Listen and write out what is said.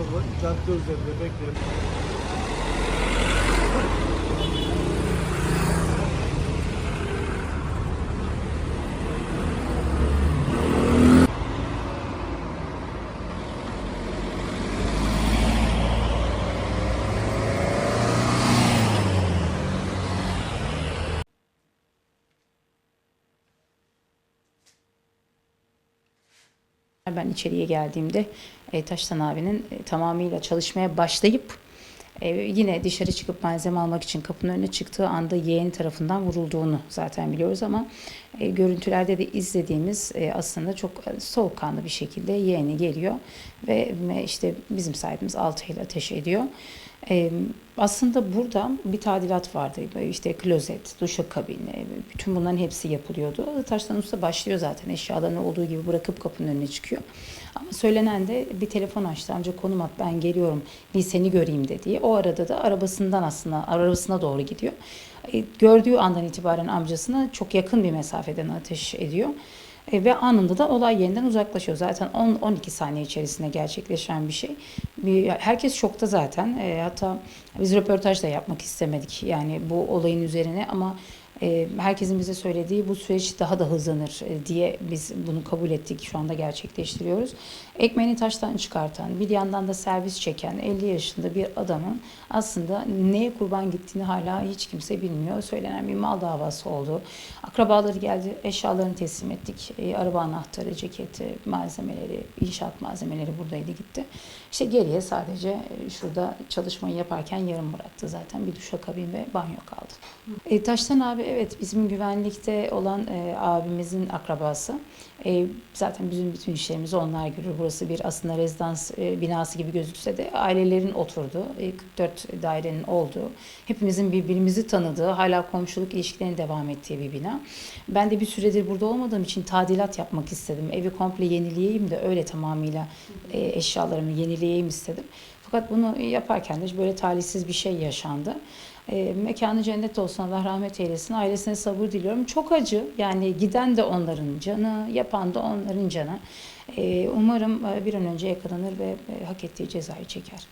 O zaman cadde üzerinde bekleyelim. Ben içeriye geldiğimde e, Taştan abinin e, tamamıyla çalışmaya başlayıp e, yine dışarı çıkıp malzeme almak için kapının önüne çıktığı anda yeğeni tarafından vurulduğunu zaten biliyoruz ama e, görüntülerde de izlediğimiz e, aslında çok e, soğukkanlı bir şekilde yeğeni geliyor ve işte bizim sahibimiz altı ile ateş ediyor. E, aslında burada bir tadilat vardı. İşte klozet, duşakabini, bütün bunların hepsi yapılıyordu. Taştan Usta başlıyor zaten eşyalarını olduğu gibi bırakıp kapının önüne çıkıyor. Ama söylenen de bir telefon açtı. Amca konum at ben geliyorum bir seni göreyim dediği. O arada da arabasından aslında arabasına doğru gidiyor. E, Gördüğü andan itibaren amcasına çok yakın bir mesafeden ateş ediyor. E, ve anında da olay yerinden uzaklaşıyor. Zaten 10-12 saniye içerisinde gerçekleşen bir şey. Bir, herkes şokta zaten. E, hatta biz röportaj da yapmak istemedik yani bu olayın üzerine ama herkesin bize söylediği bu süreç daha da hızlanır e, diye biz bunu kabul ettik. Şu anda gerçekleştiriyoruz. Ekmeğini taştan çıkartan, bir yandan da servis çeken 50 yaşında bir adamın aslında neye kurban gittiğini hala hiç kimse bilmiyor. Söylenen bir mal davası oldu. Akrabaları geldi, eşyalarını teslim ettik. E, araba anahtarı, ceketi, malzemeleri, inşaat malzemeleri buradaydı gitti. İşte geriye sadece e, şurada çalışmayı yaparken yarım bıraktı zaten. Bir duşakabin ve banyo kaldı. E, Taştan abi evet bizim güvenlikte olan e, abimizin akrabası. E, zaten bizim bütün işlerimizi onlar görür. Burası bir aslında rezidans e, binası gibi gözükse de ailelerin oturduğu, e, 44 dairenin olduğu, hepimizin birbirimizi tanıdığı, hala komşuluk ilişkilerinin devam ettiği bir bina. Ben de bir süredir burada olmadığım için tadilat yapmak istedim. Evi komple yenileyeyim de öyle tamamıyla e, eşyalarımı yenileyeyim istedim. Fakat bunu yaparken de böyle talihsiz bir şey yaşandı. E, mekanı cennet olsun Allah rahmet eylesin. Ailesine sabır diliyorum. Çok acı. Yani giden de onların canı, yapan da onların canı. E, umarım bir an önce yakalanır ve e, hak ettiği cezayı çeker.